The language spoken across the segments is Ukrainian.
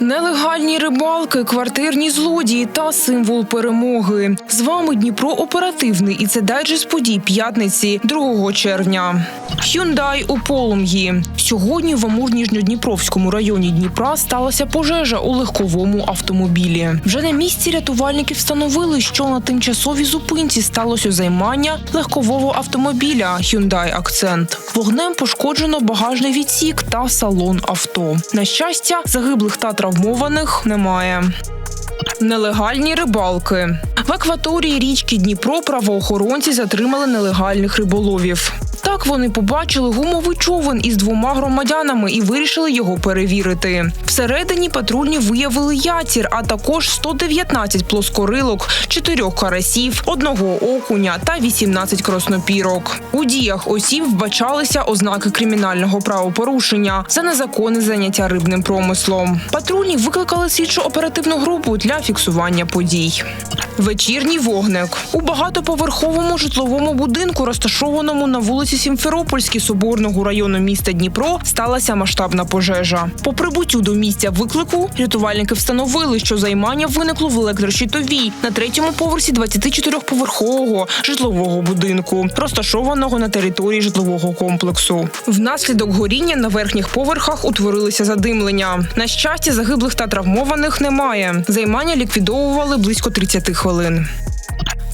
Нелегальні рибалки, квартирні злодії та символ перемоги. З вами Дніпро оперативний і це дайджест подій п'ятниці 2 червня. Hyundai у полум'ї. Сьогодні в Амур-Ніжньодніпровському районі Дніпра сталася пожежа у легковому автомобілі. Вже на місці рятувальники встановили, що на тимчасовій зупинці сталося займання легкового автомобіля Hyundai Accent. Вогнем пошкоджено багажний відсік та салон авто. На щастя, загиблих та травмованих немає. Нелегальні рибалки в акваторії річки Дніпро правоохоронці затримали нелегальних риболовів. Так вони побачили гумовий човен із двома громадянами і вирішили його перевірити. Всередині патрульні виявили ятір, а також 119 плоскорилок, 4 карасів, одного окуня та 18 краснопірок. У діях осіб вбачалися ознаки кримінального правопорушення за незаконне заняття рибним промислом. Патрульні викликали слідчу оперативну групу для фіксування подій. Вечірній вогник у багатоповерховому житловому будинку, розташованому на вулиці Сімферопольській Соборного району міста Дніпро, сталася масштабна пожежа. По прибуттю до місця виклику рятувальники встановили, що займання виникло в електрощитовій на третьому поверсі 24-поверхового житлового будинку, розташованого на території житлового комплексу. Внаслідок горіння на верхніх поверхах утворилися задимлення. На щастя, загиблих та травмованих немає. Займання ліквідовували близько 30 хвилин хвилин.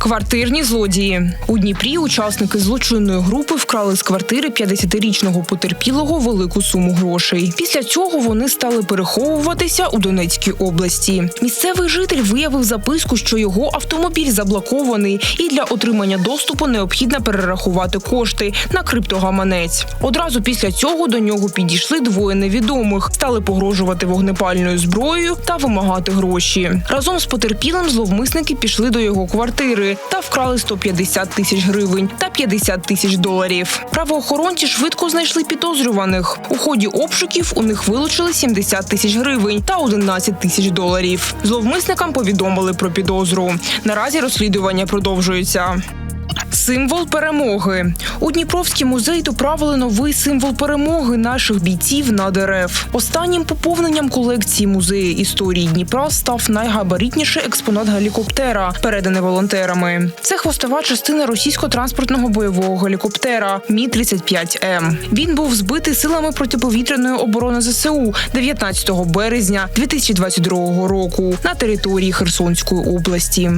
Квартирні злодії у Дніпрі учасники злочинної групи вкрали з квартири 50-річного потерпілого велику суму грошей. Після цього вони стали переховуватися у Донецькій області. Місцевий житель виявив записку, що його автомобіль заблокований, і для отримання доступу необхідно перерахувати кошти на криптогаманець. Одразу після цього до нього підійшли двоє невідомих, стали погрожувати вогнепальною зброєю та вимагати гроші. Разом з потерпілим зловмисники пішли до його квартири та вкрали 150 тисяч гривень та 50 тисяч доларів. Правоохоронці швидко знайшли підозрюваних. У ході обшуків у них вилучили 70 тисяч гривень та 11 тисяч доларів. Зловмисникам повідомили про підозру. Наразі розслідування продовжується. Символ перемоги у Дніпровський музей доправили новий символ перемоги наших бійців на дерев. Останнім поповненням колекції музею історії Дніпра став найгабаритніший експонат гелікоптера, переданий волонтерами. Це хвостова частина російського транспортного бойового гелікоптера Мі 35 М. Він був збитий силами протиповітряної оборони ЗСУ 19 березня 2022 року на території Херсонської області.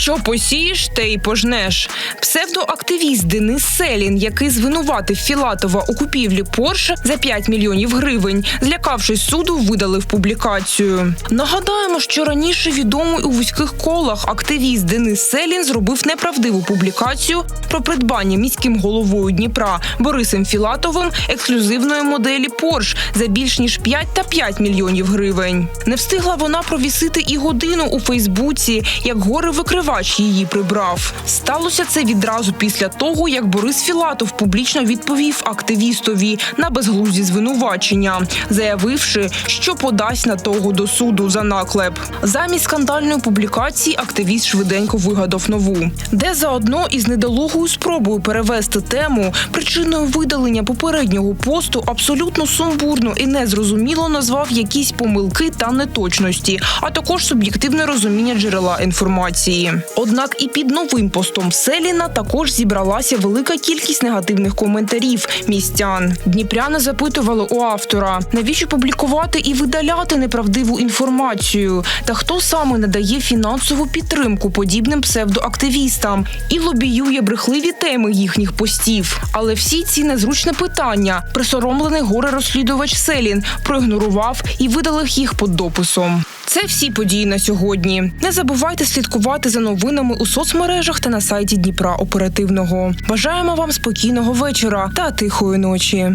Що посієш, те й пожнеш. Псевдоактивіст Денис Селін, який звинуватив Філатова у купівлі Порше за 5 мільйонів гривень, злякавшись суду, видалив публікацію. Нагадаємо, що раніше відомий у вузьких колах активіст Денис Селін зробив неправдиву публікацію про придбання міським головою Дніпра Борисом Філатовим ексклюзивної моделі Порш за більш ніж 5 та 5 мільйонів гривень. Не встигла вона провісити і годину у Фейсбуці, як горе викривач її прибрав. Сталося це відразу після того, як Борис Філатов публічно відповів активістові на безглузді звинувачення, заявивши, що подасть на того до суду за наклеп. Замість скандальної публікації активіст швиденько вигадав нову, де заодно із недолугою спробою перевести тему причиною видалення попереднього посту абсолютно сумбурно і незрозуміло назвав якісь помилки та неточності, а також суб'єктивне розуміння джерела інформації. Однак і під новим постом Селіна також зібралася велика кількість негативних коментарів містян. Дніпряни запитували у автора, навіщо публікувати і видаляти неправдиву інформацію, та хто саме надає фінансову підтримку подібним псевдоактивістам і лобіює брехливі теми їхніх постів. Але всі ці незручні питання присоромлений горе розслідувач Селін проігнорував і видалив їх під дописом. Це всі події на сьогодні. Не забувайте слідкувати за новинами у соцмережах та на сайті Дніпра Оперативного. Бажаємо вам спокійного вечора та тихої ночі.